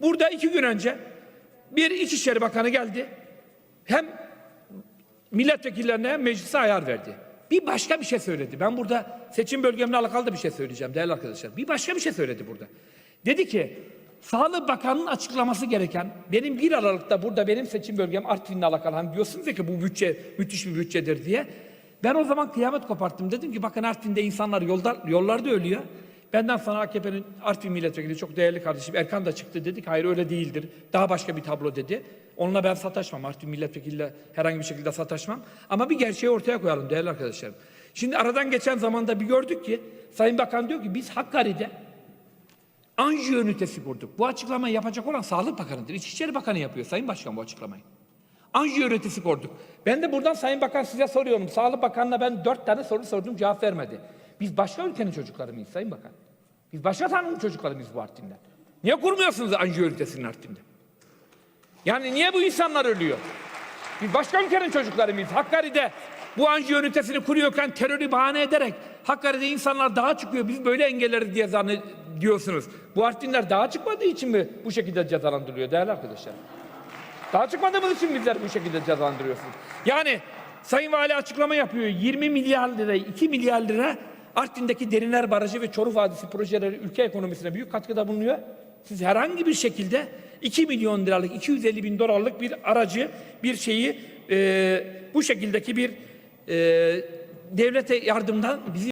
Burada iki gün önce bir İçişleri Bakanı geldi. Hem milletvekillerine hem meclise ayar verdi. Bir başka bir şey söyledi. Ben burada seçim bölgemle alakalı da bir şey söyleyeceğim değerli arkadaşlar. Bir başka bir şey söyledi burada. Dedi ki Sağlık Bakanı'nın açıklaması gereken benim 1 Aralık'ta burada benim seçim bölgem Artvin'le alakalı. Hani diyorsunuz ya ki bu bütçe müthiş bir bütçedir diye. Ben o zaman kıyamet koparttım. Dedim ki bakın Artvin'de insanlar yolda, yollarda ölüyor. Benden sonra AKP'nin Artvin milletvekili çok değerli kardeşim Erkan da çıktı dedi ki hayır öyle değildir. Daha başka bir tablo dedi. Onunla ben sataşmam. Artvin milletvekiliyle herhangi bir şekilde sataşmam. Ama bir gerçeği ortaya koyalım değerli arkadaşlarım. Şimdi aradan geçen zamanda bir gördük ki Sayın Bakan diyor ki biz Hakkari'de anjiyo ünitesi kurduk. Bu açıklamayı yapacak olan Sağlık Bakanı'dır. İçişleri Bakanı yapıyor Sayın Başkan bu açıklamayı. Anjiyo ünitesi kurduk. Ben de buradan Sayın Bakan size soruyorum. Sağlık Bakanı'na ben dört tane soru sordum cevap vermedi. Biz başka ülkenin çocukları mıyız Sayın Bakan? Biz başka tanrının çocukları mıyız bu Artvin'den? Niye kurmuyorsunuz anjiyo ünitesini Artvin'de? Yani niye bu insanlar ölüyor? Biz başka ülkenin çocukları mıyız? Hakkari'de bu anjiyo ünitesini kuruyorken terörü bahane ederek Hakkari'de insanlar dağa çıkıyor. Biz böyle engelleriz diye zannediyorsunuz. Bu Artvinler dağa çıkmadığı için mi bu şekilde cezalandırılıyor değerli arkadaşlar? Daha çıkmadığımız için bizler bu şekilde cezalandırıyorsunuz. Yani Sayın Vali açıklama yapıyor. 20 milyar lira, 2 milyar lira Artvin'deki Derinler Barajı ve Çoruh Vadisi projeleri ülke ekonomisine büyük katkıda bulunuyor. Siz herhangi bir şekilde 2 milyon liralık, 250 bin dolarlık bir aracı, bir şeyi e, bu şekildeki bir e, devlete yardımdan bizi